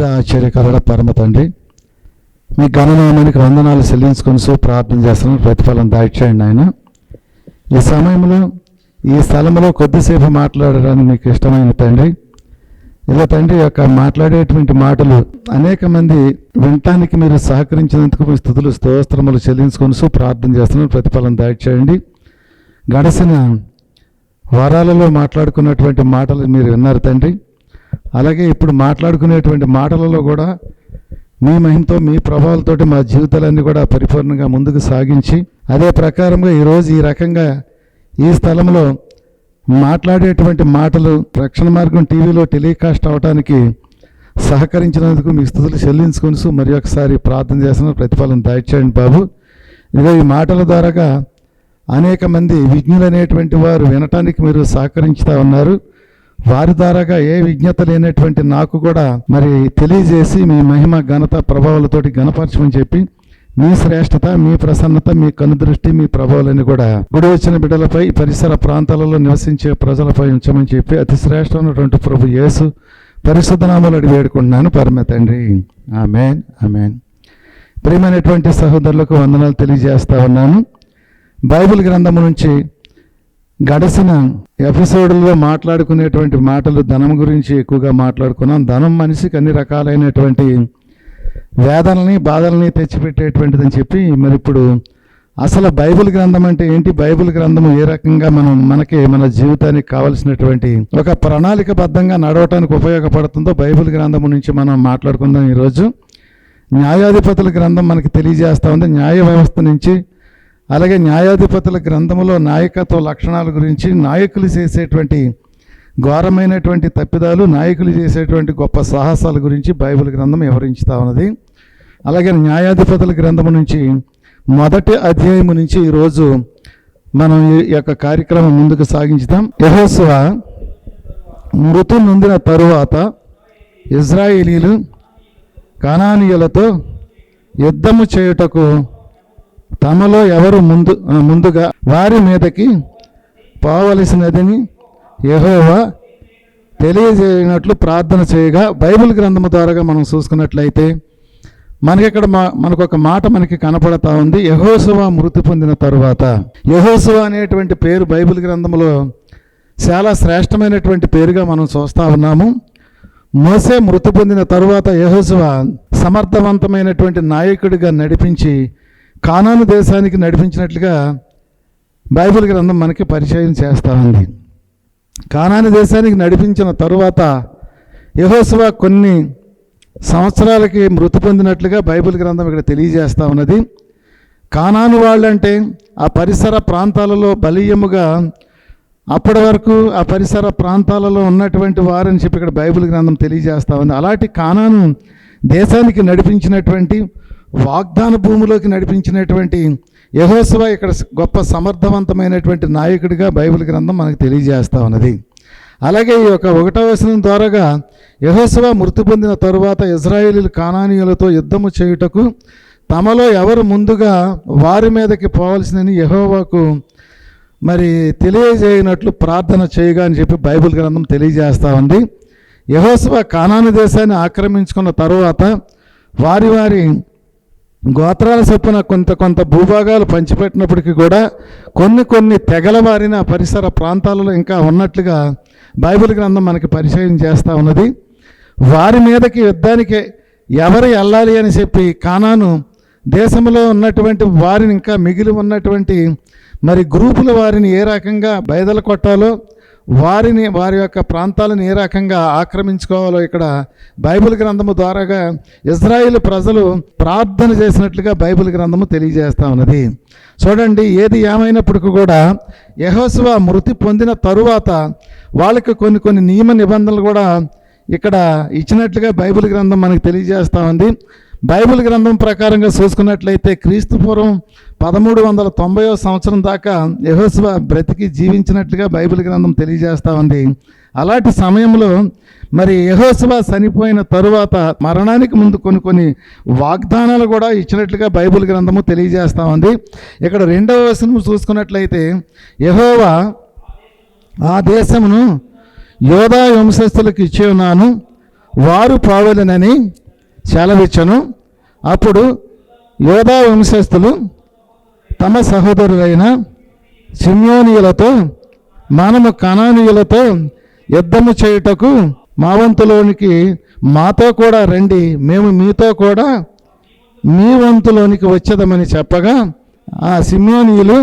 పరిశుద్ధుల ఆశ్చర్యకరుడ పరమ తండ్రి మీ గణనామానికి వందనాలు చెల్లించుకొని సో ప్రార్థన చేస్తున్నాను. ప్రతిఫలం దాయిచేయండి ఆయన. ఈ సమయంలో ఈ స్థలంలో కొద్దిసేపు మాట్లాడడానికి మీకు ఇష్టమైన తండ్రి ఇలా తండ్రి యొక్క మాట్లాడేటువంటి మాటలు అనేక మంది వినటానికి మీరు సహకరించినందుకు మీ స్థుతులు స్తోత్రములు చెల్లించుకొని సో ప్రార్థన చేస్తున్నాను. ప్రతిఫలం దాయిచేయండి గడిచిన వారాలలో మాట్లాడుకున్నటువంటి మాటలు మీరు విన్నారు తండ్రి. అలాగే ఇప్పుడు మాట్లాడుకునేటువంటి మాటలలో కూడా మీ మహిమతో మీ ప్రభావాలతోటి మా జీవితాలన్నీ కూడా పరిపూర్ణంగా ముందుకు సాగించి అదే ప్రకారంగా ఈరోజు ఈ రకంగా ఈ స్థలంలో మాట్లాడేటువంటి మాటలు రక్షణ మార్గం టీవీలో టెలికాస్ట్ అవడానికి సహకరించినందుకు మీ స్థుతులు చెల్లించుకొని మరి ఒకసారి ప్రార్థన చేసిన ప్రతిఫలం దయచేయండి బాబు. ఇదిగో ఈ మాటల ద్వారాగా అనేక మంది విజ్ఞులనేటువంటి వారు వినటానికి మీరు సహకరించుతా ఉన్నారు. వారి ద్వారాగా ఏ విజ్ఞత లేనటువంటి నాకు కూడా మరి తెలియజేసి మీ మహిమ ఘనత ప్రభావాలతోటి గణపరచమని చెప్పి మీ శ్రేష్టత మీ ప్రసన్నత మీ కనుదృష్టి మీ ప్రభావాలని కూడా గుడి వచ్చిన బిడ్డలపై పరిసర ప్రాంతాలలో నివసించే ప్రజలపై ఉంచమని చెప్పి అతి శ్రేష్టమైనటువంటి ప్రభు యేసు పరిశుద్ధనామాలు అడిగి వేడుకుంటున్నాను. పరమ తండ్రి. ఆమెన్. ఆమెన్. ప్రియమైనటువంటి సహోదరులకు వందనాలు తెలియజేస్తా ఉన్నాను. బైబిల్ గ్రంథము నుంచి గడిచిన ఎపిసోడ్లో మాట్లాడుకునేటువంటి మాటలు ధనం గురించి ఎక్కువగా మాట్లాడుకున్నాం. ధనం మనిషికి అన్ని రకాలైనటువంటి వేదనల్ని బాధల్ని తెచ్చిపెట్టేటువంటిదని చెప్పి మరి ఇప్పుడు అసలు బైబిల్ గ్రంథం అంటే ఏంటి? బైబిల్ గ్రంథం ఏ రకంగా మనం మనకి మన జీవితానికి కావలసినటువంటి ఒక ప్రణాళికబద్ధంగా నడవటానికి ఉపయోగపడుతుందో బైబిల్ గ్రంథం నుంచి మనం మాట్లాడుకుందాం ఈరోజు. న్యాయాధిపతుల గ్రంథం మనకి తెలియజేస్తూ ఉంది. న్యాయ వ్యవస్థ నుంచి అలాగే న్యాయాధిపతుల గ్రంథములో నాయకత్వ లక్షణాల గురించి నాయకులు చేసేటువంటి ఘోరమైనటువంటి తప్పిదాలు నాయకులు చేసేటువంటి గొప్ప సాహసాల గురించి బైబిల్ గ్రంథం వివరించుతా ఉన్నది. అలాగే న్యాయాధిపతుల గ్రంథము నుంచి మొదటి అధ్యాయము నుంచి ఈరోజు మనం ఈ యొక్క కార్యక్రమం ముందుకు సాగించుదాం. యహోస్వ మృతి నొందిన తరువాత ఇజ్రాయేలీలు కణానీయులతో యుద్ధము చేయుటకు తమలో ఎవరు ముందు ముందుగా వారి మీదకి పోవలసినదని యహోవా తెలియజేయనట్లు ప్రార్థన చేయగా బైబిల్ గ్రంథము ద్వారాగా మనం చూసుకున్నట్లయితే మనకి ఇక్కడ మా మనకు ఒక మాట మనకి కనపడతా ఉంది. యహోసువ మృతి పొందిన తరువాత. యహోసువ అనేటువంటి పేరు బైబిల్ గ్రంథంలో చాలా శ్రేష్టమైనటువంటి పేరుగా మనం చూస్తా ఉన్నాము. మోసే మృతి పొందిన తరువాత యహోసువ సమర్థవంతమైనటువంటి నాయకుడిగా నడిపించి కానాను దేశానికి నడిపించినట్లుగా బైబిల్ గ్రంథం మనకి పరిచయం చేస్తూ ఉంది కానాని దేశానికి నడిపించిన తరువాత యహోసువ కొన్ని సంవత్సరాలకి మృతి పొందినట్లుగా బైబిల్ గ్రంథం ఇక్కడ తెలియజేస్తూ ఉన్నది. కానాను వాళ్ళంటే ఆ పరిసర ప్రాంతాలలో బలీయముగా అప్పటి వరకు ఆ పరిసర ప్రాంతాలలో ఉన్నటువంటి వారని చెప్పి ఇక్కడ బైబిల్ గ్రంథం తెలియజేస్తా ఉంది. అలాంటి కానాను దేశానికి నడిపించినటువంటి వాగ్దాన భూమిలోకి నడిపించినటువంటి యహోశివ ఇక్కడ గొప్ప సమర్థవంతమైనటువంటి నాయకుడిగా బైబిల్ గ్రంథం మనకు తెలియజేస్తా ఉన్నది. అలాగే ఈ యొక్క ఒకటో వచనం ద్వారాగా యహోశివ మృతి పొందిన తరువాత ఇజ్రాయేలీలు కానానీయులతో యుద్ధము చేయుటకు తమలో ఎవరు ముందుగా వారి మీదకి పోవాల్సిందని యహోవాకు మరి తెలియజేయనట్లు ప్రార్థన చేయగా అని చెప్పి బైబిల్ గ్రంథం తెలియజేస్తూ ఉంది. యహోశివ కానాని దేశాన్ని ఆక్రమించుకున్న తరువాత వారి వారి గోత్రాల చొప్పున కొంత కొంత భూభాగాలు పంచిపెట్టినప్పటికీ కూడా కొన్ని కొన్ని తెగల వారిన పరిసర ప్రాంతాలలో ఇంకా ఉన్నట్లుగా బైబిల్ గ్రంథం మనకి పరిచయం చేస్తూ ఉన్నది. వారి మీదకి యుద్ధానికి ఎవరు వెళ్ళాలి అని చెప్పి కానాను దేశంలో ఉన్నటువంటి వారిని ఇంకా మిగిలి ఉన్నటువంటి మరి గ్రూపుల వారిని ఏ రకంగా బయదలు కొట్టాలో వారిని వారి యొక్క ప్రాంతాలను ఏ రకంగా ఆక్రమించుకోవాలో ఇక్కడ బైబిల్ గ్రంథము ద్వారాగా ఇజ్రాయిల్ ప్రజలు ప్రార్థన చేసినట్లుగా బైబిల్ గ్రంథము తెలియజేస్తా ఉన్నది. చూడండి ఏది ఏమైనప్పటికీ కూడా యహోశివ మృతి పొందిన తరువాత వాళ్ళకి కొన్ని కొన్ని నియమ నిబంధనలు కూడా ఇక్కడ ఇచ్చినట్లుగా బైబిల్ గ్రంథం మనకు తెలియజేస్తూ ఉంది. బైబిల్ గ్రంథం ప్రకారంగా చూసుకున్నట్లయితే క్రీస్తు పూర్వం పదమూడు వందల తొంభైవ సంవత్సరం దాకా యహోస్వ బ్రతికి జీవించినట్లుగా బైబిల్ గ్రంథం తెలియజేస్తూ ఉంది అలాంటి సమయంలో మరి యహోస్వ చనిపోయిన తరువాత మరణానికి ముందు కొన్ని కొన్ని వాగ్దానాలు కూడా ఇచ్చినట్లుగా బైబిల్ గ్రంథము తెలియజేస్తూ ఉంది ఇక్కడ రెండవ వచనం చూసుకున్నట్లయితే యహోవా ఆ దేశమును యోధా వంశస్థులకు ఇచ్చి ఉన్నాను వారు పావలనని సెలవిచ్చను. అప్పుడు యోధా వంశస్థులు తమ సహోదరులైన సిమ్యోనియులతో మనము కణానీయులతో యుద్ధము చేయుటకు మా వంతులోనికి మాతో కూడా రండి మేము మీతో కూడా మీ వంతులోనికి వచ్చేదమని చెప్పగా ఆ సిమ్యోనీయులు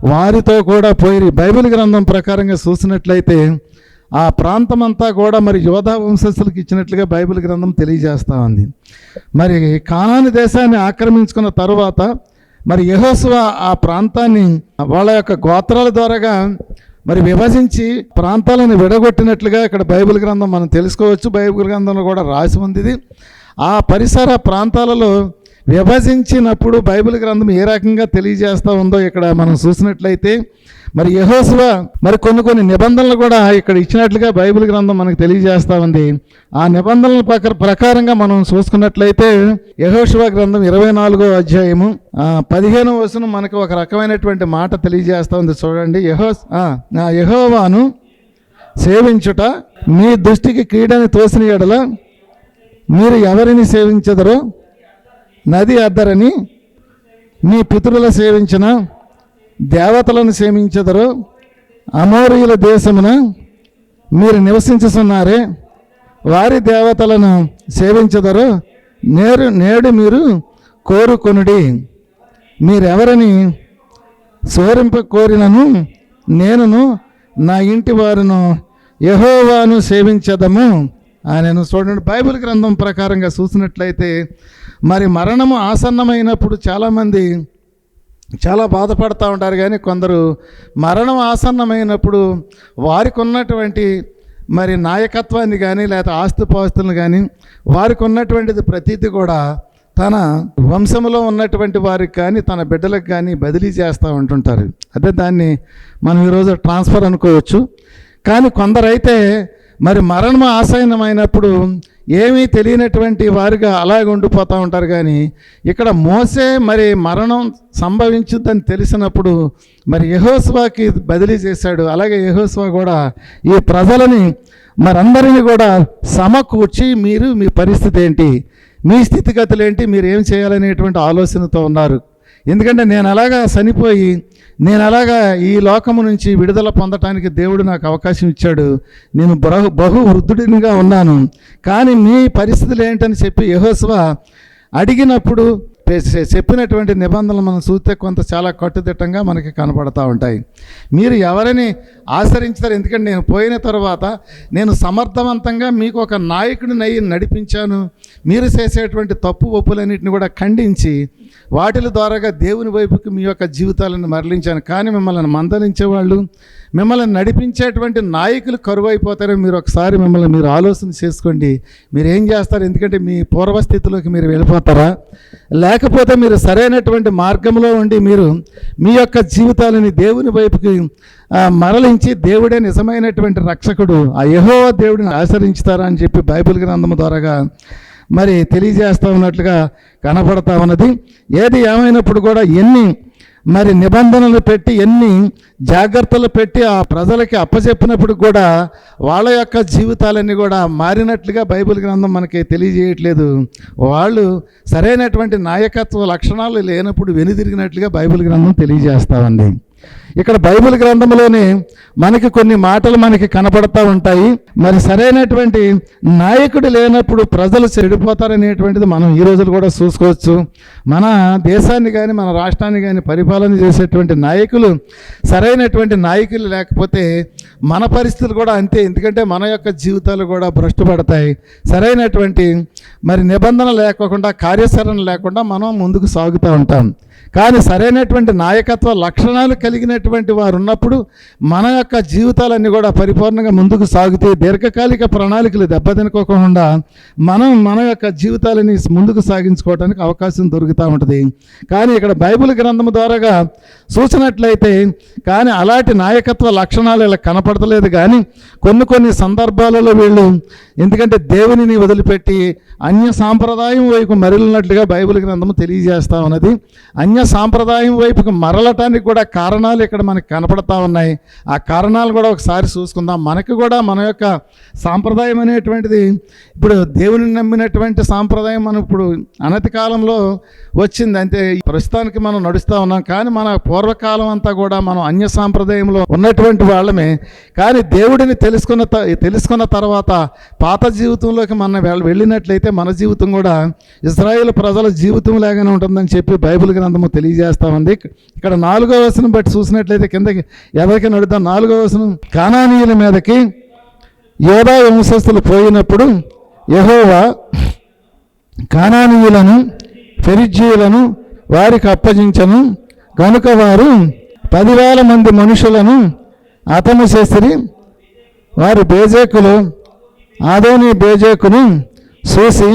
వారితో కూడా పోయి బైబిల్ గ్రంథం ప్రకారంగా చూసినట్లయితే ఆ ప్రాంతం అంతా కూడా మరి యోధా వంశస్థులకు ఇచ్చినట్లుగా బైబిల్ గ్రంథం తెలియజేస్తూ ఉంది. మరి కానాని దేశాన్ని ఆక్రమించుకున్న తరువాత మరి యెహోషువ ఆ ప్రాంతాన్ని వాళ్ళ యొక్క గోత్రాల ద్వారాగా మరి విభజించి ప్రాంతాలను విడగొట్టినట్లుగా ఇక్కడ బైబిల్ గ్రంథం మనం తెలుసుకోవచ్చు బైబిల్ గ్రంథంలో కూడా రాసి ఉంది ఇది. ఆ పరిసర ప్రాంతాలలో విభజించినప్పుడు బైబిల్ గ్రంథం ఏ రకంగా తెలియజేస్తూ ఉందో ఇక్కడ మనం చూసినట్లయితే మరి యహోశివ మరి కొన్ని కొన్ని నిబంధనలు కూడా ఇక్కడ ఇచ్చినట్లుగా బైబిల్ గ్రంథం మనకు తెలియజేస్తూ ఉంది. ఆ నిబంధనల ప్రకారంగా మనం చూసుకున్నట్లయితే యహోశివ గ్రంథం ఇరవై నాలుగో అధ్యాయము పదిహేను పదిహేనవ వచనం మనకు ఒక రకమైనటువంటి మాట తెలియజేస్తూ ఉంది చూడండి. యహో యహోవాను సేవించుట మీ దృష్టికి క్రీడని తోసిన ఎడల మీరు ఎవరిని సేవించదరో? నది అద్దరని మీ పితరుల సేవించిన దేవతలను సేవించదరో. అమోరీయుల దేశమున మీరు నివసించుతున్నారే వారి దేవతలను సేవించదరో. నేరు నేడు మీరు కోరుకొనుడి. మీరెవరని సోరింప కోరినను నేనును నా ఇంటి వారును యహోవాను సేవించదము. ఆయనను చూడండి. బైబిల్ గ్రంథం ప్రకారంగా చూసినట్లయితే మరి మరణము ఆసన్నమైనప్పుడు చాలామంది చాలా బాధపడుతూ ఉంటారు. కానీ కొందరు మరణం ఆసన్నమైనప్పుడు వారికి ఉన్నటువంటి మరి నాయకత్వాన్ని కానీ లేకపోతే ఆస్తిపాస్తులను కానీ వారికి ఉన్నటువంటిది ప్రతీది కూడా తన వంశంలో ఉన్నటువంటి వారికి కానీ తన బిడ్డలకు కానీ బదిలీ చేస్తూ ఉంటుంటారు. అదే దాన్ని మనం ఈరోజు ట్రాన్స్ఫర్ అనుకోవచ్చు. కానీ కొందరైతే మరి మరణం ఆసన్నమైనప్పుడు ఏమీ తెలియనటువంటి వారిగా అలాగే ఉండిపోతూ ఉంటారు కానీ ఇక్కడ మోసే మరి మరణం సంభవించుద్దని తెలిసినప్పుడు మరి యహోస్వాకి బదిలీ చేశాడు. అలాగే యహోస్వా కూడా ఈ ప్రజలని మరందరినీ కూడా సమకూర్చి మీరు మీ పరిస్థితి ఏంటి? మీ స్థితిగతులు ఏంటి? మీరు ఏం చేయాలనేటువంటి ఆలోచనతో ఉన్నారు. ఎందుకంటే నేను అలాగా చనిపోయి నేను అలాగా ఈ లోకము నుంచి విడుదల పొందటానికి దేవుడు నాకు అవకాశం ఇచ్చాడు. నేను బహు బహు వృద్ధుడినిగా ఉన్నాను. కానీ మీ పరిస్థితులు ఏంటని చెప్పి యహోస్వ అడిగినప్పుడు చెప్పినటువంటి నిబంధనలు మనం చూస్తే కొంత చాలా కట్టుదిట్టంగా మనకి కనపడతా ఉంటాయి. మీరు ఎవరిని ఆచరించారు ఎందుకంటే నేను పోయిన తర్వాత నేను సమర్థవంతంగా మీకు ఒక నాయకుడిని అయ్యి నడిపించాను. మీరు చేసేటువంటి తప్పు ఒప్పులన్నింటిని కూడా ఖండించి వాటిల ద్వారాగా దేవుని వైపుకి మీ యొక్క జీవితాలను మరలించాను. కానీ మిమ్మల్ని మందలించేవాళ్ళు మిమ్మల్ని నడిపించేటువంటి నాయకులు కరువు అయిపోతారో మీరు ఒకసారి మిమ్మల్ని మీరు ఆలోచన చేసుకోండి. మీరు ఏం చేస్తారు? ఎందుకంటే మీ పూర్వస్థితిలోకి మీరు వెళ్ళిపోతారా? లేక లేకపోతే మీరు సరైనటువంటి మార్గంలో ఉండి మీరు మీ యొక్క జీవితాలని దేవుని వైపుకి మరలించి దేవుడే నిజమైనటువంటి రక్షకుడు ఆ యహో దేవుడిని ఆచరించుతారా అని చెప్పి బైబిల్ గ్రంథం ద్వారాగా మరి తెలియజేస్తూ ఉన్నట్లుగా కనపడతా ఉన్నది. ఏది ఏమైనప్పుడు కూడా ఎన్ని మరి నిబంధనలు పెట్టి ఎన్ని జాగ్రత్తలు పెట్టి ఆ ప్రజలకి అప్పచెప్పినప్పుడు కూడా వాళ్ళ యొక్క జీవితాలన్నీ కూడా మారినట్లుగా బైబిల్ గ్రంథం మనకి తెలియజేయట్లేదు. వాళ్ళు సరైనటువంటి నాయకత్వ లక్షణాలు లేనప్పుడు వెనుదిరిగినట్లుగా బైబిల్ గ్రంథం తెలియజేస్తా ఉంది ఇక్కడ బైబిల్ గ్రంథంలోనే మనకి కొన్ని మాటలు మనకి కనపడతా ఉంటాయి. మరి సరైనటువంటి నాయకుడు లేనప్పుడు ప్రజలు చెడిపోతారనేటువంటిది మనం ఈ రోజులు కూడా చూసుకోవచ్చు. మన దేశాన్ని కానీ మన రాష్ట్రాన్ని కానీ పరిపాలన చేసేటువంటి నాయకులు సరైనటువంటి నాయకులు లేకపోతే మన పరిస్థితులు కూడా అంతే. ఎందుకంటే మన యొక్క జీవితాలు కూడా భ్రష్టుపడతాయి సరైనటువంటి మరి నిబంధన లేకోకుండా కార్యాచరణ లేకుండా మనం ముందుకు సాగుతూ ఉంటాం. కానీ సరైనటువంటి నాయకత్వ లక్షణాలు కలిగినటువంటి వారు ఉన్నప్పుడు మన యొక్క జీవితాలన్నీ కూడా పరిపూర్ణంగా ముందుకు సాగితే దీర్ఘకాలిక ప్రణాళికలు దెబ్బతినుకోకుండా మనం మన యొక్క జీవితాలని ముందుకు సాగించుకోవడానికి అవకాశం దొరుకుతూ ఉంటుంది. కానీ ఇక్కడ బైబిల్ గ్రంథం ద్వారాగా చూసినట్లయితే కానీ అలాంటి నాయకత్వ లక్షణాలు ఇలా కనపడతలేదు. కానీ కొన్ని కొన్ని సందర్భాలలో వీళ్ళు ఎందుకంటే దేవునిని వదిలిపెట్టి అన్య సాంప్రదాయం వైపు మరలినట్లుగా బైబిల్ గ్రంథము తెలియజేస్తూ ఉన్నది. అన్య సాంప్రదాయం వైపుకి మరలటానికి కూడా కారణాలు ఇక్కడ మనకు కనపడతా ఉన్నాయి. ఆ కారణాలు కూడా ఒకసారి చూసుకుందాం. మనకు కూడా మన యొక్క సాంప్రదాయం అనేటువంటిది ఇప్పుడు దేవుని నమ్మినటువంటి సాంప్రదాయం మనం ఇప్పుడు అనతి కాలంలో వచ్చింది. అంటే ప్రస్తుతానికి మనం నడుస్తూ ఉన్నాం. కానీ మన పూర్వకాలం అంతా కూడా మనం అన్య సాంప్రదాయంలో ఉన్నటువంటి వాళ్ళమే. కానీ దేవుడిని తెలుసుకున్న త- తెలుసుకున్న తర్వాత పాత జీవితంలోకి మనం వెళ్ళినట్లయితే మన జీవితం కూడా ఇజ్రాయేల్ ప్రజల జీవితం లాగానే ఉంటుందని చెప్పి బైబిల్ గ్రంథము తెలియజేస్తా ఉంది. ఇక్కడ నాలుగో వసనం బట్టి చూసినట్లయితే కిందకి ఎవరికి నడుద్దాం? నాలుగో వసనం కానానీయుల మీదకి యోధా వంశస్థులు పోయినప్పుడు యహోవా కానానీయులను ఫెరిజీయులను వారికి అప్పజించను కనుక వారు పదివేల మంది మనుషులను అతము చేసిరి వారు బేజేకులు ఆదోని బేజేకును చూసి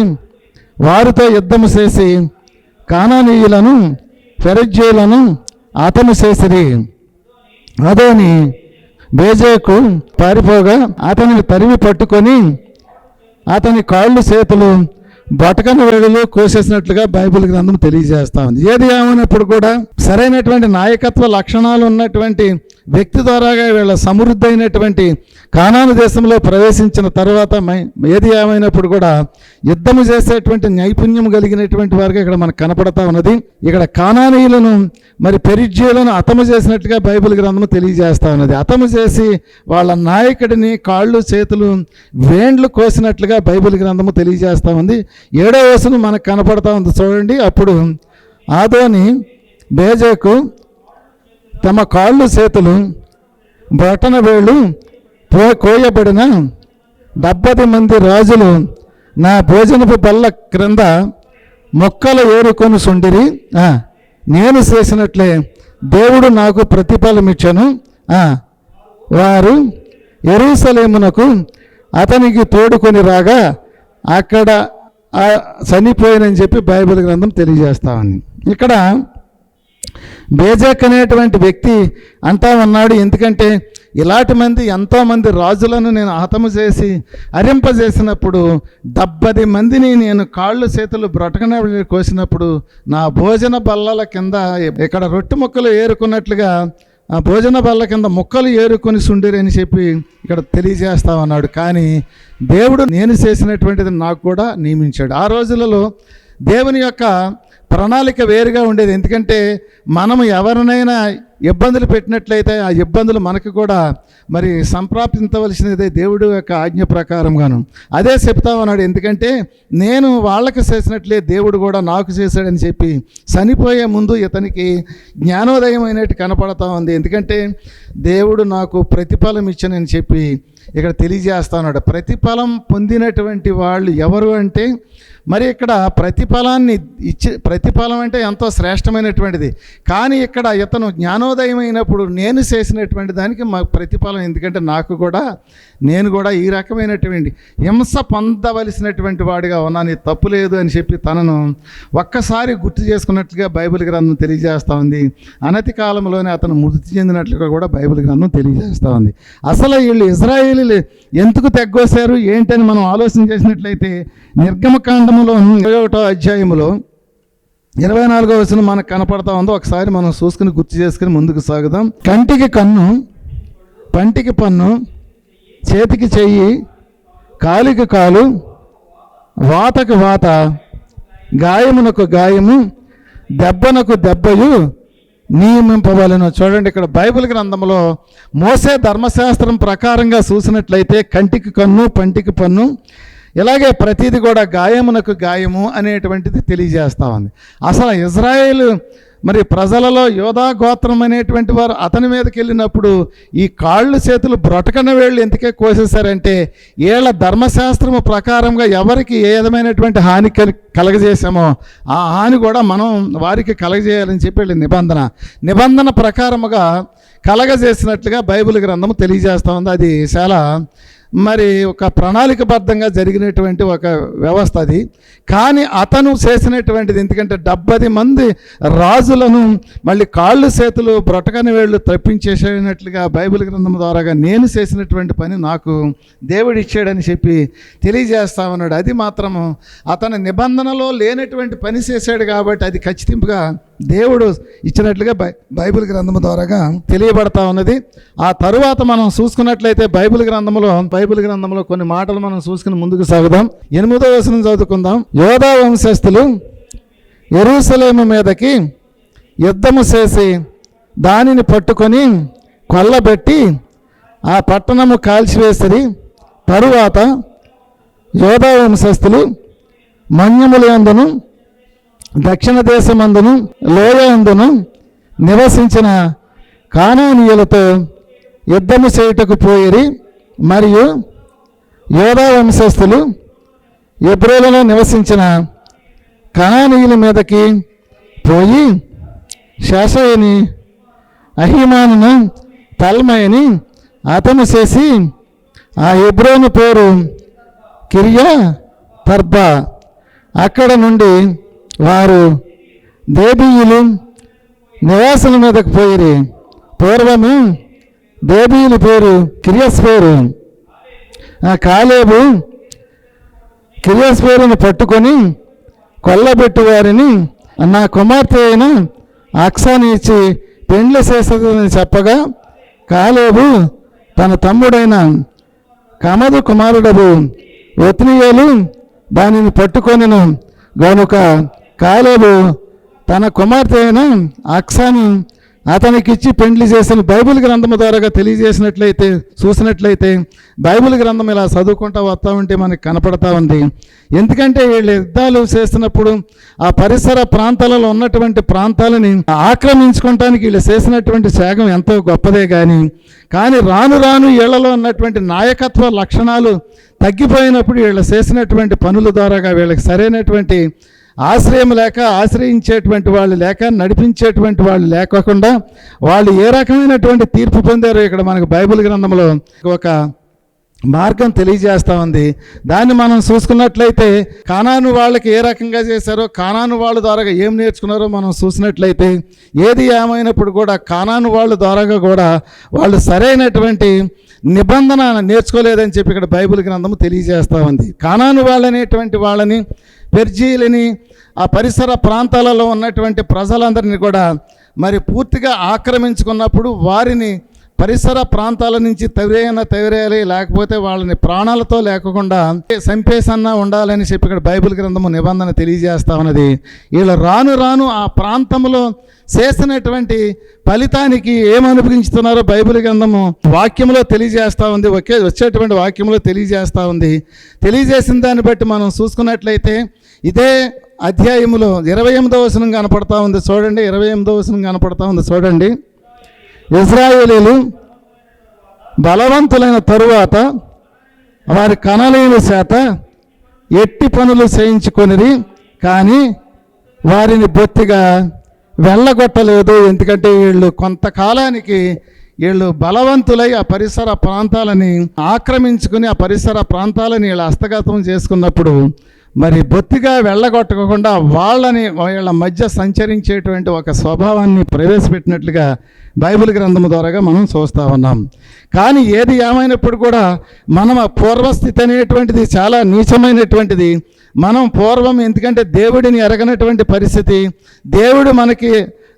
వారితో యుద్ధము చేసి కానానీయులను ఫెరిజీయులను ఆతము చేసిరి. అదోని బేజేకు పారిపోగా అతనిని తరిమి పట్టుకొని అతని కాళ్ళు చేతులు బటకని వేడులు కోసేసినట్లుగా బైబిల్ గ్రంథం తెలియజేస్తా ఉంది. ఏది ఏమైనప్పుడు కూడా సరైనటువంటి నాయకత్వ లక్షణాలు ఉన్నటువంటి వ్యక్తి ద్వారాగా వీళ్ళ సమృద్ధి అయినటువంటి కానాను దేశంలో ప్రవేశించిన తర్వాత మై- ఏది ఏమైనప్పుడు కూడా యుద్ధము చేసేటువంటి నైపుణ్యం కలిగినటువంటి వారికి ఇక్కడ మనకు కనపడతా ఉన్నది. ఇక్కడ కానానీయులను మరి పెరిజ్యులను అతము చేసినట్టుగా బైబిల్ గ్రంథము తెలియజేస్తా ఉన్నది. అతము చేసి వాళ్ళ నాయకుడిని కాళ్ళు చేతులు వేండ్లు కోసినట్లుగా బైబిల్ గ్రంథము తెలియజేస్తా ఉంది. ఏడో వయసును మనకు కనపడతా ఉంది చూడండి. అప్పుడు ఆదోని బేజకు తమ కాళ్ళు చేతులు బొటన వేళ్ళు కోయబడిన డెబ్బది మంది రాజులు నా భోజనపు బల్ల క్రింద మొక్కలు ఏరుకొని సుండిరి. నేను చేసినట్లే దేవుడు నాకు ప్రతిఫలమిచ్చను ఆ, వారు ఎరుసలేమునకు అతనికి తోడుకొని రాగా అక్కడ ఆ, చనిపోయినని చెప్పి బైబిల్ గ్రంథం తెలియజేస్తామని ఇక్కడ బేజక్ అనేటువంటి వ్యక్తి అంటా ఉన్నాడు ఎందుకంటే ఇలాంటి మంది ఎంతోమంది రాజులను నేను హతము చేసి అరింపజేసినప్పుడు డెబ్బది మందిని నేను కాళ్ళు చేతులు బ్రతకన కోసినప్పుడు నా భోజన బల్లల కింద ఇక్కడ రొట్టె ముక్కలు ఏరుకున్నట్లుగా ఆ భోజన బల్ల కింద ముక్కలు ఏరుకొని సుండిరని చెప్పి ఇక్కడ తెలియజేస్తామన్నాడు. కానీ దేవుడు నేను చేసినటువంటిది నాకు కూడా నియమించాడు. ఆ రోజులలో దేవుని యొక్క ప్రణాళిక వేరుగా ఉండేది. ఎందుకంటే మనం ఎవరినైనా ఇబ్బందులు పెట్టినట్లయితే ఆ ఇబ్బందులు మనకు కూడా మరి సంప్రాప్తించవలసినదే దేవుడు యొక్క ఆజ్ఞ ప్రకారంగాను. అదే చెప్తా ఉన్నాడు ఎందుకంటే నేను వాళ్ళకి చేసినట్లే దేవుడు కూడా నాకు చేశాడని చెప్పి చనిపోయే ముందు ఇతనికి జ్ఞానోదయం అయినట్టు కనపడతా ఉంది. ఎందుకంటే దేవుడు నాకు ప్రతిఫలం ఇచ్చానని చెప్పి ఇక్కడ తెలియజేస్తా ఉన్నాడు. ప్రతిఫలం పొందినటువంటి వాళ్ళు ఎవరు అంటే మరి ఇక్కడ ప్రతిఫలాన్ని ఇచ్చి ప్రతిఫలం అంటే ఎంతో శ్రేష్టమైనటువంటిది. కానీ ఇక్కడ ఇతను జ్ఞానోదయం అయినప్పుడు నేను చేసినటువంటి దానికి మాకు ప్రతిఫలం ఎందుకంటే నాకు కూడా నేను కూడా ఈ రకమైనటువంటి హింస పొందవలసినటువంటి వాడిగా ఉన్నాను. తప్పు లేదు అని చెప్పి తనను ఒక్కసారి గుర్తు చేసుకున్నట్లుగా బైబిల్ గ్రంథం తెలియజేస్తూ ఉంది. అనతి కాలంలోనే అతను మృతి చెందినట్లుగా కూడా బైబిల్ గ్రంథం తెలియజేస్తూ ఉంది. అసలు వీళ్ళు ఇజ్రాయేలీలు ఎందుకు తెగ్గోశారు? ఏంటని మనం ఆలోచన చేసినట్లయితే నిర్గమకాండములో ఇరవై ఒకటో అధ్యాయములో ఇరవై నాలుగో వచనం మనకు కనపడతా ఉందో. ఒకసారి మనం చూసుకుని గుర్తు చేసుకుని ముందుకు సాగుదాం. కంటికి కన్ను పంటికి పన్ను చేతికి చెయ్యి కాలికి కాలు వాతకు వాత గాయమునకు గాయము దెబ్బనకు దెబ్బయు నియమింపవలను. చూడండి ఇక్కడ బైబిల్ గ్రంథంలో మోసే ధర్మశాస్త్రం ప్రకారంగా చూసినట్లయితే కంటికి కన్ను పంటికి పన్ను ఇలాగే ప్రతిది కూడా గాయమునకు గాయము అనేటువంటిది తెలియజేస్తా ఉంది. అసలు ఇజ్రాయేల్ మరి ప్రజలలో యోధా గోత్రం అనేటువంటి వారు అతని మీదకి వెళ్ళినప్పుడు ఈ కాళ్ళు చేతులు బ్రొటకన వేళ్ళు ఎందుకే కోసేశారంటే వీళ్ళ ధర్మశాస్త్రము ప్రకారంగా ఎవరికి ఏ విధమైనటువంటి హాని కలగజేశామో కలగజేసామో ఆ హాని కూడా మనం వారికి కలగజేయాలని చెప్పి నిబంధన. నిబంధన ప్రకారముగా కలగజేసినట్లుగా బైబిల్ గ్రంథము తెలియజేస్తూ ఉంది. అది చాలా మరి ఒక ప్రణాళికబద్ధంగా జరిగినటువంటి ఒక వ్యవస్థ అది. కానీ అతను చేసినటువంటిది ఎందుకంటే డెబ్బది మంది రాజులను మళ్ళీ కాళ్ళు చేతులు బ్రొటకని వేళ్ళు తప్పించేసేనట్లుగా బైబిల్ గ్రంథం ద్వారాగా నేను చేసినటువంటి పని నాకు దేవుడు ఇచ్చాడని చెప్పి తెలియజేస్తా ఉన్నాడు అది మాత్రము అతని నిబంధనలో లేనటువంటి పని చేశాడు కాబట్టి అది ఖచ్చితంగా దేవుడు ఇచ్చినట్లుగా బై బైబిల్ గ్రంథము ద్వారాగా తెలియబడతా ఉన్నది. ఆ తరువాత మనం చూసుకున్నట్లయితే బైబిల్ గ్రంథంలో బైబిల్ గ్రంథంలో కొన్ని మాటలు మనం చూసుకుని ముందుకు సాగుదాం. ఎనిమిదో వచనం చదువుకుందాం. యోధా వంశస్థులు ఎరుసలేము మీదకి యుద్ధము చేసి దానిని పట్టుకొని కొల్లబెట్టి ఆ పట్టణము కాల్చివేసిరి. తరువాత యోధా వంశస్థులు మన్యములందును దక్షిణ దేశమందును లోయందును నివసించిన కానానీయులతో యుద్ధము చేయుటకు పోయిరి. మరియు యోధా వంశస్థులు ఎబ్రోలలో నివసించిన కణానీయుల మీదకి పోయి శాసయని అహిమానును తల్మయని అతను చేసి ఆ ఎబ్రోను పేరు కిరియా తర్బా. అక్కడ నుండి వారు దేబీయులు నివాసుల మీదకు పోయిరి. పూర్వము దేబీయుల పేరు కిరియస్ పేరు ఆ కాలేబు కిరియస్ పేరును పట్టుకొని కొల్లబెట్టి వారిని నా కుమార్తె అయిన అక్సాని ఇచ్చి పెండ్లి చేసేదని చెప్పగా కాలేబు తన తమ్ముడైన కమదు కుమారుడవు ఒత్నియేలు దానిని పట్టుకొనిను. గనుక కాలేబు తన కుమార్తె అయిన అక్సాను అతనికిచ్చి పెండ్లి చేసిన బైబిల్ గ్రంథము ద్వారా తెలియజేసినట్లయితే చూసినట్లయితే బైబిల్ గ్రంథం ఇలా చదువుకుంటా వస్తూ ఉంటే మనకి కనపడతా ఉంది. ఎందుకంటే వీళ్ళు యుద్ధాలు చేసినప్పుడు ఆ పరిసర ప్రాంతాలలో ఉన్నటువంటి ప్రాంతాలని ఆక్రమించుకోవటానికి వీళ్ళు చేసినటువంటి త్యాగం ఎంతో గొప్పదే కానీ కానీ రాను రాను వీళ్ళలో ఉన్నటువంటి నాయకత్వ లక్షణాలు తగ్గిపోయినప్పుడు వీళ్ళు చేసినటువంటి పనుల ద్వారాగా వీళ్ళకి సరైనటువంటి ఆశ్రయం లేక ఆశ్రయించేటువంటి వాళ్ళు లేక నడిపించేటువంటి వాళ్ళు లేకోకుండా వాళ్ళు ఏ రకమైనటువంటి తీర్పు పొందారో ఇక్కడ మనకు బైబిల్ గ్రంథంలో ఒక మార్గం తెలియజేస్తా ఉంది. దాన్ని మనం చూసుకున్నట్లయితే కానాను వాళ్ళకి ఏ రకంగా చేశారో కానాను వాళ్ళ ద్వారా ఏం నేర్చుకున్నారో మనం చూసినట్లయితే ఏది ఏమైనప్పుడు కూడా కానాను వాళ్ళ ద్వారాగా కూడా వాళ్ళు సరైనటువంటి నిబంధన నేర్చుకోలేదని చెప్పి ఇక్కడ బైబిల్ గ్రంథము తెలియజేస్తా ఉంది. కానాను వాళ్ళనేటువంటి వాళ్ళని పెర్జీలని ఆ పరిసర ప్రాంతాలలో ఉన్నటువంటి ప్రజలందరినీ కూడా మరి పూర్తిగా ఆక్రమించుకున్నప్పుడు వారిని పరిసర ప్రాంతాల నుంచి తవిరేయన తవిరేయాలి లేకపోతే వాళ్ళని ప్రాణాలతో లేకుండా సంపేసన్నా ఉండాలని చెప్పి ఇక్కడ బైబిల్ గ్రంథము నిబంధన తెలియజేస్తా ఉన్నది. వీళ్ళు రాను రాను ఆ ప్రాంతంలో చేసినటువంటి ఫలితానికి ఏమనుభవించుతున్నారో బైబిల్ గ్రంథము వాక్యంలో తెలియజేస్తూ ఉంది. ఒకే వచ్చేటువంటి వాక్యంలో తెలియజేస్తూ ఉంది. తెలియజేసిన దాన్ని బట్టి మనం చూసుకున్నట్లయితే ఇదే అధ్యాయములో ఇరవై ఎనిమిదవ వచనం కనపడతా ఉంది చూడండి ఇరవై ఎనిమిదవ వచనం కనపడతా ఉంది చూడండి. ఇజ్రాయేలీలు బలవంతులైన తరువాత వారి కనలేని చేత ఎట్టి పనులు చేయించుకొనిరి కానీ వారిని బొత్తిగా వెళ్ళగొట్టలేదు. ఎందుకంటే వీళ్ళు కొంతకాలానికి వీళ్ళు బలవంతులై ఆ పరిసర ప్రాంతాలని ఆక్రమించుకుని ఆ పరిసర ప్రాంతాలని వీళ్ళు హస్తగతం చేసుకున్నప్పుడు మరి బొత్తిగా వెళ్ళగొట్టకుండా వాళ్ళని వీళ్ళ మధ్య సంచరించేటువంటి ఒక స్వభావాన్ని ప్రవేశపెట్టినట్లుగా బైబిల్ గ్రంథము ద్వారాగా మనం చూస్తూ ఉన్నాం. కానీ ఏది ఏమైనప్పుడు కూడా మనం ఆ పూర్వస్థితి అనేటువంటిది చాలా నీచమైనటువంటిది. మనం పూర్వం ఎందుకంటే దేవుడిని ఎరగనటువంటి పరిస్థితి దేవుడు మనకి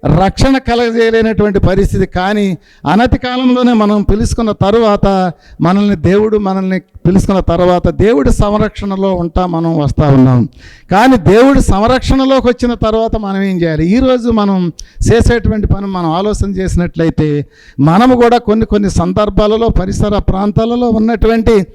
రక్షణ కలగజేయలేనటువంటి పరిస్థితి. కానీ అనతి కాలంలోనే మనం పిలుచుకున్న తరువాత మనల్ని దేవుడు మనల్ని పిలుచుకున్న తర్వాత దేవుడి సంరక్షణలో ఉంటా మనం వస్తూ ఉన్నాం. కానీ దేవుడి సంరక్షణలోకి వచ్చిన తర్వాత మనం ఏం చేయాలి? ఈరోజు మనం చేసేటువంటి పని మనం ఆలోచన చేసినట్లయితే మనము కూడా కొన్ని కొన్ని సందర్భాలలో పరిసర ప్రాంతాలలో ఉన్నటువంటి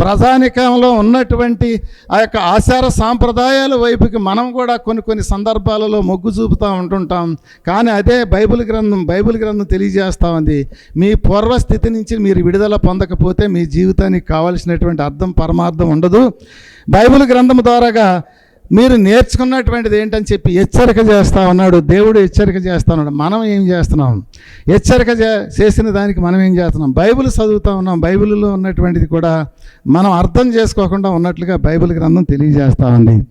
ప్రజానికంలో ఉన్నటువంటి ఆ యొక్క ఆచార సాంప్రదాయాల వైపుకి మనం కూడా కొన్ని కొన్ని సందర్భాలలో మొగ్గు చూపుతూ ఉంటుంటాం. కానీ అదే బైబిల్ గ్రంథం బైబిల్ గ్రంథం తెలియజేస్తూ ఉంది. మీ పూర్వస్థితి నుంచి మీరు విడుదల పొందకపోతే మీ జీవితానికి కావలసినటువంటి అర్థం పరమార్థం ఉండదు. బైబిల్ గ్రంథం ద్వారాగా మీరు నేర్చుకున్నటువంటిది ఏంటని చెప్పి హెచ్చరిక చేస్తా ఉన్నాడు. దేవుడు హెచ్చరిక చేస్తా ఉన్నాడు. మనం ఏం చేస్తున్నాం? హెచ్చరిక చేసిన దానికి మనం ఏం చేస్తున్నాం? బైబిల్ చదువుతా ఉన్నాం. బైబిల్లో ఉన్నటువంటిది కూడా మనం అర్థం చేసుకోకుండా ఉన్నట్లుగా బైబిల్ గ్రంథం తెలియజేస్తూ ఉంది.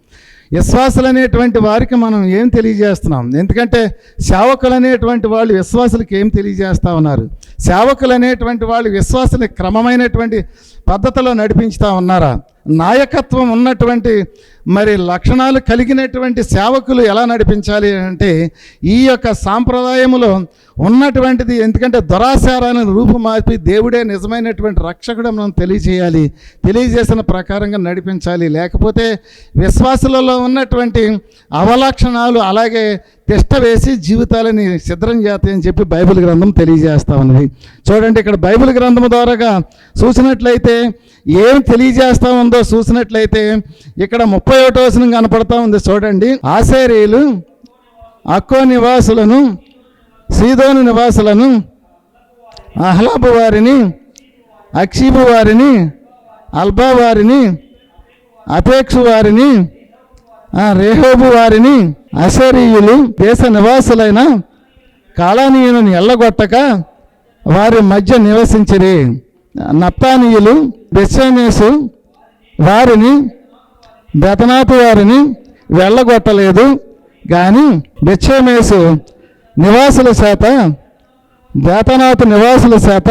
విశ్వాసులు అనేటువంటి వారికి మనం ఏం తెలియజేస్తున్నాం? ఎందుకంటే సేవకులు అనేటువంటి వాళ్ళు విశ్వాసులకి ఏం తెలియజేస్తా ఉన్నారు? సేవకులు అనేటువంటి వాళ్ళు విశ్వాసుని క్రమమైనటువంటి పద్ధతిలో నడిపించుతా ఉన్నారా? నాయకత్వం ఉన్నటువంటి మరి లక్షణాలు కలిగినటువంటి సేవకులు ఎలా నడిపించాలి అంటే ఈ యొక్క సాంప్రదాయములో ఉన్నటువంటిది ఎందుకంటే దురాచారాలను రూపుమార్పి దేవుడే నిజమైనటువంటి రక్షకుడు మనం తెలియజేయాలి. తెలియజేసిన ప్రకారంగా నడిపించాలి. లేకపోతే విశ్వాసులలో ఉన్నటువంటి అవలక్షణాలు అలాగే తిష్ట వేసి జీవితాలని సిద్ధం చేస్తాయని చెప్పి బైబిల్ గ్రంథం తెలియజేస్తా ఉన్నది. చూడండి ఇక్కడ బైబిల్ గ్రంథం ద్వారాగా చూసినట్లయితే ఏం తెలియజేస్తా ఉందో చూసినట్లయితే ఇక్కడ ముప్పై ఒకటో వచనం కనపడతా ఉంది చూడండి. ఆసేరీలు అక్కో నివాసులను సీదోను నివాసులను అహ్లాబు వారిని అక్షీబు వారిని అల్బా వారిని అపేక్షు వారిని రేహోబు వారిని అసరీయులు దేశ నివాసులైన కాళానీయులను ఎల్లగొట్టక వారి మధ్య నివసించిరి. నప్తానీయులు బెస్సేనేసు వారిని బెతనాపు వారిని వెళ్ళగొట్టలేదు. కానీ బెచ్చేమేసు నివాసుల చేత బేతనాథు నివాసుల చేత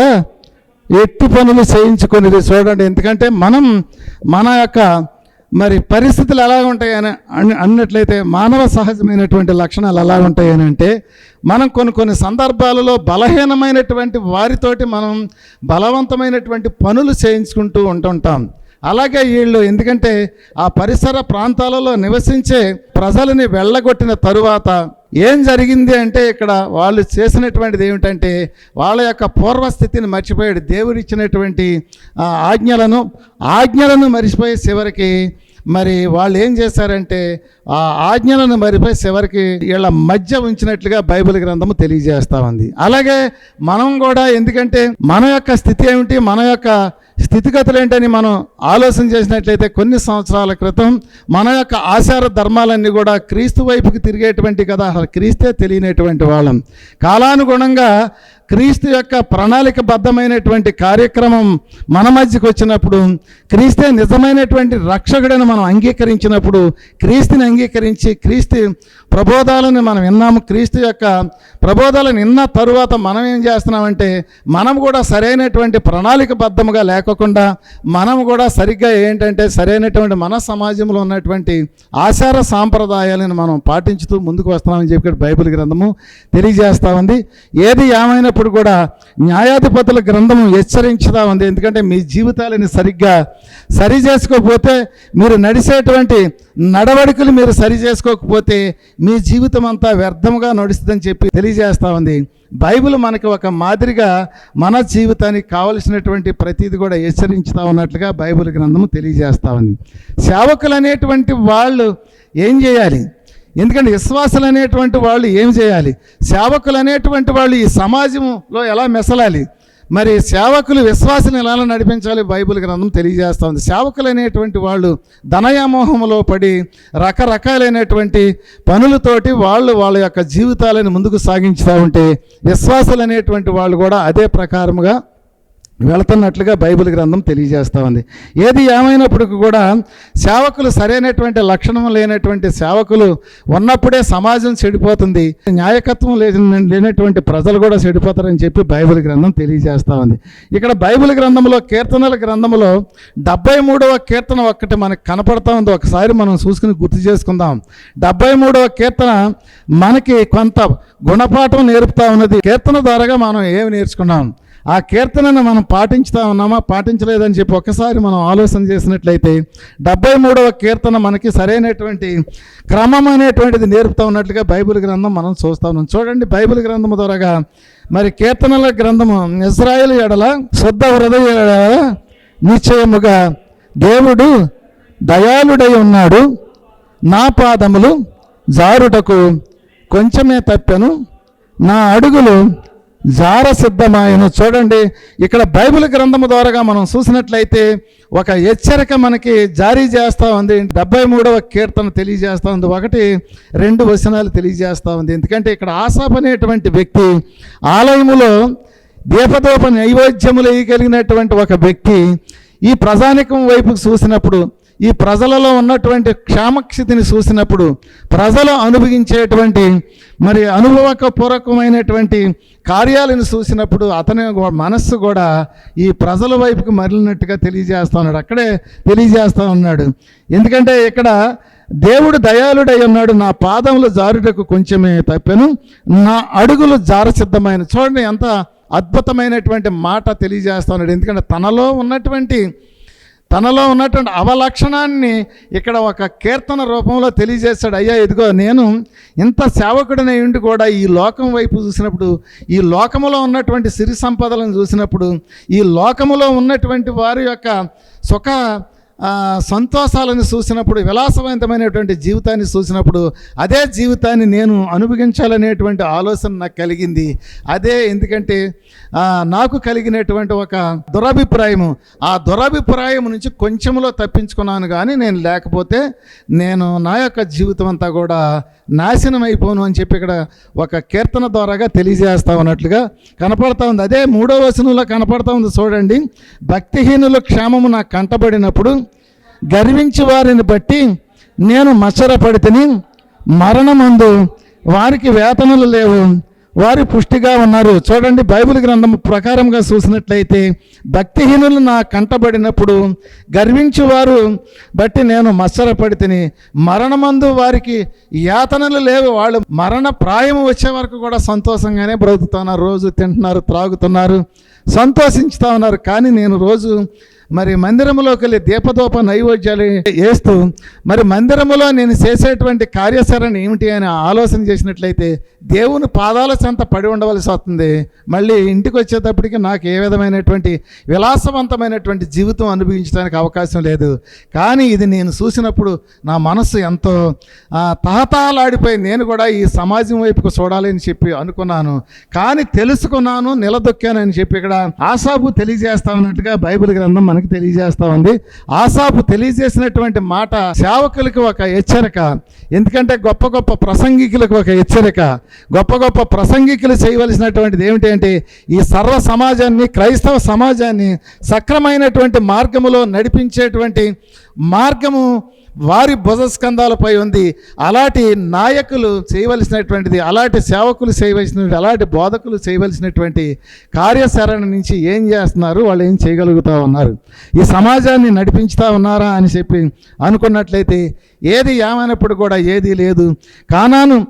ఎట్టి పనులు చేయించుకునేది చూడండి. ఎందుకంటే మనం మన యొక్క మరి పరిస్థితులు ఎలా ఉంటాయని అన్- అన్నట్లయితే మానవ సహజమైనటువంటి లక్షణాలు ఎలా ఉంటాయని అంటే మనం కొన్ని కొన్ని సందర్భాలలో బలహీనమైనటువంటి వారితోటి మనం బలవంతమైనటువంటి పనులు చేయించుకుంటూ ఉంటుంటాం. అలాగే వీళ్ళు ఎందుకంటే ఆ పరిసర ప్రాంతాలలో నివసించే ప్రజలని వెళ్ళగొట్టిన తరువాత ఏం జరిగింది అంటే ఇక్కడ వాళ్ళు చేసినటువంటిది ఏమిటంటే వాళ్ళ యొక్క పూర్వస్థితిని మర్చిపోయాడు. దేవుడు ఇచ్చినటువంటి ఆజ్ఞలను ఆజ్ఞలను మర్చిపోయి చివరికి మరి వాళ్ళు ఏం చేశారంటే ఆ ఆజ్ఞలను మరిపోయి చివరికి వీళ్ళ మధ్య ఉంచినట్లుగా బైబిల్ గ్రంథము తెలియజేస్తా ఉంది. అలాగే మనం కూడా ఎందుకంటే మన యొక్క స్థితి ఏమిటి? మన యొక్క స్థితిగతులు ఏంటని మనం ఆలోచన చేసినట్లయితే కొన్ని సంవత్సరాల క్రితం మన యొక్క ఆచార ధర్మాలన్నీ కూడా క్రీస్తు వైపుకి తిరిగేటువంటి కదా క్రీస్తే తెలియనటువంటి వాళ్ళం. కాలానుగుణంగా క్రీస్తు యొక్క ప్రణాళికబద్ధమైనటువంటి కార్యక్రమం మన మధ్యకు వచ్చినప్పుడు క్రీస్తే నిజమైనటువంటి రక్షకుడని మనం అంగీకరించినప్పుడు క్రీస్తుని అంగీకరించి క్రీస్తు ప్రబోధాలను మనం విన్నాము. క్రీస్తు యొక్క ప్రబోధాలను విన్న తరువాత మనం ఏం చేస్తున్నామంటే మనం కూడా సరైనటువంటి ప్రణాళికబద్ధముగా లేకోకుండా మనం కూడా సరిగ్గా ఏంటంటే సరైనటువంటి మన సమాజంలో ఉన్నటువంటి ఆచార సాంప్రదాయాలను మనం పాటించుతూ ముందుకు వస్తున్నామని చెప్పి బైబిల్ గ్రంథము తెలియజేస్తా ఉంది. ఏది ఏమైనప్పుడు కూడా న్యాయాధిపతుల గ్రంథము హెచ్చరించుతా ఉంది. ఎందుకంటే మీ జీవితాలని సరిగ్గా సరి చేసుకోకపోతే మీరు నడిచేటువంటి నడవడికలు మీరు సరి చేసుకోకపోతే మీ జీవితం అంతా వ్యర్థంగా నడుస్తుందని చెప్పి తెలియజేస్తా ఉంది. బైబిల్ మనకి ఒక మాదిరిగా మన జీవితానికి కావలసినటువంటి ప్రతిది కూడా హెచ్చరించుతా ఉన్నట్లుగా బైబిల్ గ్రంథము తెలియజేస్తా ఉంది. సేవకులు అనేటువంటి వాళ్ళు ఏం చేయాలి? ఎందుకంటే విశ్వాసులు అనేటువంటి వాళ్ళు ఏం చేయాలి? సేవకులు అనేటువంటి వాళ్ళు ఈ సమాజంలో ఎలా మెసలాలి? మరి సేవకులు విశ్వాస ఎలా నడిపించాలి బైబిల్ గ్రంథం తెలియజేస్తూ ఉంది సేవకులు అనేటువంటి వాళ్ళు ధనయామోహంలో పడి రకరకాలైనటువంటి పనులతోటి వాళ్ళు వాళ్ళ యొక్క జీవితాలను ముందుకు సాగించుతూ ఉంటే విశ్వాసులు అనేటువంటి వాళ్ళు కూడా అదే ప్రకారముగా వెళుతున్నట్లుగా బైబిల్ గ్రంథం తెలియజేస్తూ ఉంది. ఏది ఏమైనప్పటికీ కూడా సేవకులు సరైనటువంటి లక్షణం లేనటువంటి సేవకులు ఉన్నప్పుడే సమాజం చెడిపోతుంది. న్యాయకత్వం లేని లేనటువంటి ప్రజలు కూడా చెడిపోతారని చెప్పి బైబిల్ గ్రంథం తెలియజేస్తూ ఉంది. ఇక్కడ బైబిల్ గ్రంథంలో కీర్తనల గ్రంథంలో డెబ్బై మూడవ కీర్తన ఒక్కటి మనకు కనపడతా ఉంది. ఒకసారి మనం చూసుకుని గుర్తు చేసుకుందాం. డెబ్బై మూడవ కీర్తన మనకి కొంత గుణపాఠం నేర్పుతా ఉన్నది. కీర్తన ద్వారాగా మనం ఏమి నేర్చుకున్నాం? ఆ కీర్తనను మనం పాటించుతా ఉన్నామా? పాటించలేదని చెప్పి ఒకసారి మనం ఆలోచన చేసినట్లయితే డెబ్బై మూడవ కీర్తన మనకి సరైనటువంటి క్రమం అనేటువంటిది నేర్పుతా ఉన్నట్లుగా బైబిల్ గ్రంథం మనం చూస్తూ ఉన్నాం. చూడండి బైబిల్ గ్రంథము ద్వారాగా మరి కీర్తనల గ్రంథము ఇజ్రాయేల్ ఎడల శుద్ధ హృదయ నిశ్చయముగా దేవుడు దయాళుడై ఉన్నాడు. నా పాదములు జారుటకు కొంచెమే తప్పెను. నా అడుగులు జార సిద్ధమాయను చూడండి ఇక్కడ బైబిల్ గ్రంథము ద్వారాగా మనం చూసినట్లయితే ఒక హెచ్చరిక మనకి జారీ చేస్తూ ఉంది. డెబ్బై మూడవ కీర్తన తెలియజేస్తూ ఉంది. ఒకటి రెండు వచనాలు తెలియజేస్తూ ఉంది. ఎందుకంటే ఇక్కడ ఆసాప్ అనేటువంటి వ్యక్తి ఆలయములో దీపదోప నైవేద్యములు వేయగలిగినటువంటి ఒక వ్యక్తి ఈ ప్రజానికం వైపుకు చూసినప్పుడు ఈ ప్రజలలో ఉన్నటువంటి క్షామక్షితిని చూసినప్పుడు ప్రజలు అనుభవించేటువంటి మరి అనుభవపూర్వకమైనటువంటి కార్యాలను చూసినప్పుడు అతని మనస్సు కూడా ఈ ప్రజల వైపుకు మరలినట్టుగా తెలియజేస్తూ ఉన్నాడు. అక్కడే తెలియజేస్తూ ఉన్నాడు. ఎందుకంటే ఇక్కడ దేవుడు దయాళుడై ఉన్నాడు. నా పాదములు జారుటకు కొంచెమే తప్పెను. నా అడుగులు జారసిద్ధమైన చూడండి ఎంత అద్భుతమైనటువంటి మాట తెలియజేస్తూ ఉన్నాడు. ఎందుకంటే తనలో ఉన్నటువంటి తనలో ఉన్నటువంటి అవలక్షణాన్ని ఇక్కడ ఒక కీర్తన రూపంలో తెలియజేశాడు. అయ్యా ఇదిగో నేను ఇంత సేవకుడిని ఉండి కూడా ఈ లోకం వైపు చూసినప్పుడు ఈ లోకములో ఉన్నటువంటి సిరి సంపదలను చూసినప్పుడు ఈ లోకములో ఉన్నటువంటి వారి యొక్క సుఖ సంతోషాలను చూసినప్పుడు విలాసవంతమైనటువంటి జీవితాన్ని చూసినప్పుడు అదే జీవితాన్ని నేను అనుభవించాలనేటువంటి ఆలోచన నాకు కలిగింది. అదే ఎందుకంటే నాకు కలిగినటువంటి ఒక దురభిప్రాయము. ఆ దురభిప్రాయం నుంచి కొంచెంలో తప్పించుకున్నాను కానీ నేను లేకపోతే నేను నా యొక్క జీవితం అంతా కూడా నాశనం అయిపోను అని చెప్పి ఇక్కడ ఒక కీర్తన ద్వారాగా తెలియజేస్తా ఉన్నట్లుగా కనపడతా ఉంది. అదే మూడో వచనంలో కనపడతా ఉంది చూడండి. భక్తిహీనుల క్షేమము నాకు కంటబడినప్పుడు గర్వించి వారిని బట్టి నేను మచ్చరపడితిని. మరణమందు వారికి వేతనలు లేవు. వారి పుష్టిగా ఉన్నారు. చూడండి బైబిల్ గ్రంథం ప్రకారంగా చూసినట్లయితే భక్తిహీనులు నా కంటబడినప్పుడు గర్వించి వారు బట్టి నేను మత్సరపడితిని. మరణమందు వారికి యాతనలు లేవు. వాళ్ళు మరణ ప్రాయం వచ్చే వరకు కూడా సంతోషంగానే బ్రతుకుతున్నారు. రోజు తింటున్నారు త్రాగుతున్నారు సంతోషించుతా ఉన్నారు. కానీ నేను రోజు మరి మందిరంలోకి వెళ్ళి దీపదోప నైవేద్యాలు వేస్తూ మరి మందిరములో నేను చేసేటువంటి కార్యాచరణ ఏమిటి అని ఆలోచన చేసినట్లయితే దేవుని పాదాల చెంత పడి ఉండవలసి వస్తుంది. మళ్ళీ ఇంటికి వచ్చేటప్పటికి నాకు ఏ విధమైనటువంటి విలాసవంతమైనటువంటి జీవితం అనుభవించడానికి అవకాశం లేదు. కానీ ఇది నేను చూసినప్పుడు నా మనస్సు ఎంతో తహతాలాడిపోయి నేను కూడా ఈ సమాజం వైపుకు చూడాలని చెప్పి అనుకున్నాను. కానీ తెలుసుకున్నాను నిలదొక్కానని చెప్పి ఇక్కడ ఆశాబు తెలియజేస్తామన్నట్టుగా బైబిల్ గ్రంథం మనకి తెలియజేస్తా ఉంది. ఆసాపు తెలియజేసినటువంటి మాట సేవకులకు ఒక హెచ్చరిక ఎందుకంటే గొప్ప గొప్ప ప్రసంగికులకు ఒక హెచ్చరిక. గొప్ప గొప్ప ప్రసంగికులు చేయవలసినటువంటిది ఏమిటంటే ఈ సర్వ సమాజాన్ని క్రైస్తవ సమాజాన్ని సక్రమైనటువంటి మార్గములో నడిపించేటువంటి మార్గము వారి భుజస్కంధాలపై ఉంది. అలాంటి నాయకులు చేయవలసినటువంటిది అలాంటి సేవకులు చేయవలసినటువంటి అలాంటి బోధకులు చేయవలసినటువంటి కార్యాచరణ నుంచి ఏం చేస్తున్నారు? వాళ్ళు ఏం చేయగలుగుతా ఉన్నారు? ఈ సమాజాన్ని నడిపించుతా ఉన్నారా అని చెప్పి అనుకున్నట్లయితే ఏది ఏమైనప్పుడు కూడా ఏది లేదు. కానాను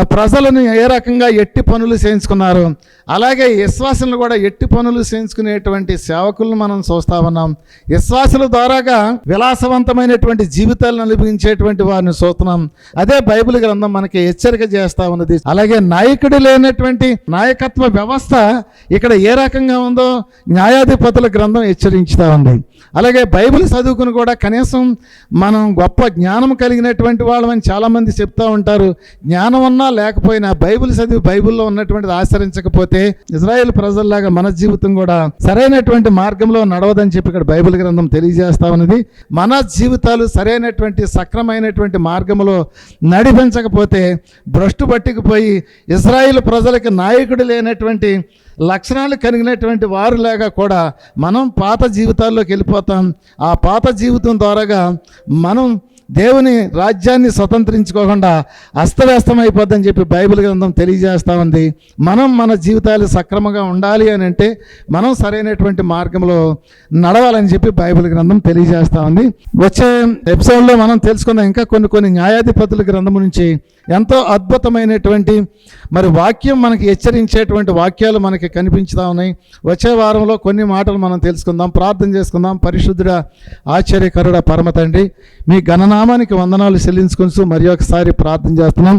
ప్రజలను ఏ రకంగా ఎట్టి పనులు చేయించుకున్నారు? అలాగే విశ్వాసులను కూడా ఎట్టి పనులు చేయించుకునేటువంటి సేవకులను మనం చూస్తా ఉన్నాం. విశ్వాసుల ద్వారాగా విలాసవంతమైనటువంటి జీవితాలను అనుభవించేటువంటి వారిని చూస్తున్నాం. అదే బైబిల్ గ్రంథం మనకి హెచ్చరిక చేస్తా ఉన్నది. అలాగే నాయకుడు లేనటువంటి నాయకత్వ వ్యవస్థ ఇక్కడ ఏ రకంగా ఉందో న్యాయాధిపతుల గ్రంథం హెచ్చరించుతా ఉంది. అలాగే బైబిల్ చదువుకుని కూడా కనీసం మనం గొప్ప జ్ఞానం కలిగినటువంటి వాళ్ళమని చాలామంది చెప్తా ఉంటారు. జ్ఞానం ఉన్నా లేకపోయినా బైబిల్ చదివి బైబిల్లో ఉన్నటువంటిది ఆచరించకపోతే ఇజ్రాయెల్ ప్రజల్లాగా మన జీవితం కూడా సరైనటువంటి మార్గంలో నడవదని చెప్పి ఇక్కడ బైబిల్ గ్రంథం తెలియజేస్తా ఉన్నది. మన జీవితాలు సరైనటువంటి సక్రమైనటువంటి మార్గంలో నడిపించకపోతే భ్రష్టు పట్టుకుపోయి ఇజ్రాయిల్ ప్రజలకు నాయకుడు లేనటువంటి లక్షణాలు కలిగినటువంటి వారిలాగా కూడా మనం పాత జీవితాల్లోకి వెళ్ళిపోతాం. ఆ పాత జీవితం ద్వారాగా మనం దేవుని రాజ్యాన్ని స్వతంత్రించుకోకుండా అస్తవ్యస్తమైపోద్దని చెప్పి బైబిల్ గ్రంథం తెలియజేస్తూ ఉంది మనం మన జీవితాలు సక్రమంగా ఉండాలి అని అంటే మనం సరైనటువంటి మార్గంలో నడవాలని చెప్పి బైబిల్ గ్రంథం తెలియజేస్తూ ఉంది వచ్చే ఎపిసోడ్లో మనం తెలుసుకుందాం. ఇంకా కొన్ని కొన్ని న్యాయాధిపతుల గ్రంథం నుంచి ఎంతో అద్భుతమైనటువంటి మరి వాక్యం మనకి హెచ్చరించేటువంటి వాక్యాలు మనకి కనిపించుతా ఉన్నాయి. వచ్చే వారంలో కొన్ని మాటలు మనం తెలుసుకుందాం. ప్రార్థన చేసుకుందాం. పరిశుద్ధుడ ఆశ్చర్యకరుడ పరమ తండ్రి మీ గణనా నామానికి వందనాలు చెల్లించుకొని మరి ఒకసారి ప్రార్థన చేస్తున్నాం.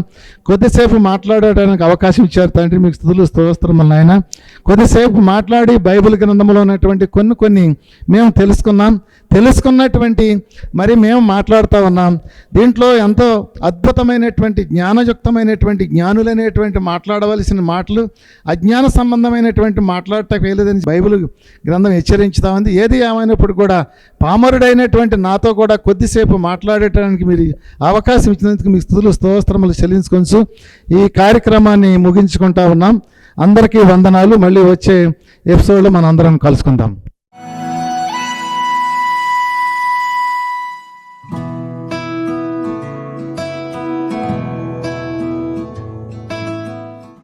కొద్దిసేపు మాట్లాడడానికి అవకాశం ఇచ్చారు తండ్రి మీకు స్థుతులు స్తోత్రములు నాయన. కొద్దిసేపు మాట్లాడి బైబిల్ గ్రంథంలో ఉన్నటువంటి కొన్ని కొన్ని మేము తెలుసుకున్నాం. తెలుసుకున్నటువంటి మరి మేము మాట్లాడుతూ ఉన్నాం. దీంట్లో ఎంతో అద్భుతమైనటువంటి జ్ఞానయుక్తమైనటువంటి జ్ఞానులైనటువంటి మాట్లాడవలసిన మాటలు అజ్ఞాన సంబంధమైనటువంటి మాట్లాడటం వేయలేదని బైబిల్ గ్రంథం హెచ్చరించుతా ఉంది. ఏది ఏమైనప్పుడు కూడా పామరుడైనటువంటి నాతో కూడా కొద్దిసేపు మాట్లాడటానికి మీరు అవకాశం ఇచ్చినందుకు మీకు స్థుతులు స్తోత్రములు చెల్లించుకొంచు. ఈ కార్యక్రమాన్ని ముగించుకుంటా ఉన్నాం. అందరికీ వందనాలు. మళ్ళీ వచ్చే ఎపిసోడ్లో మనం అందరం కలుసుకుందాం.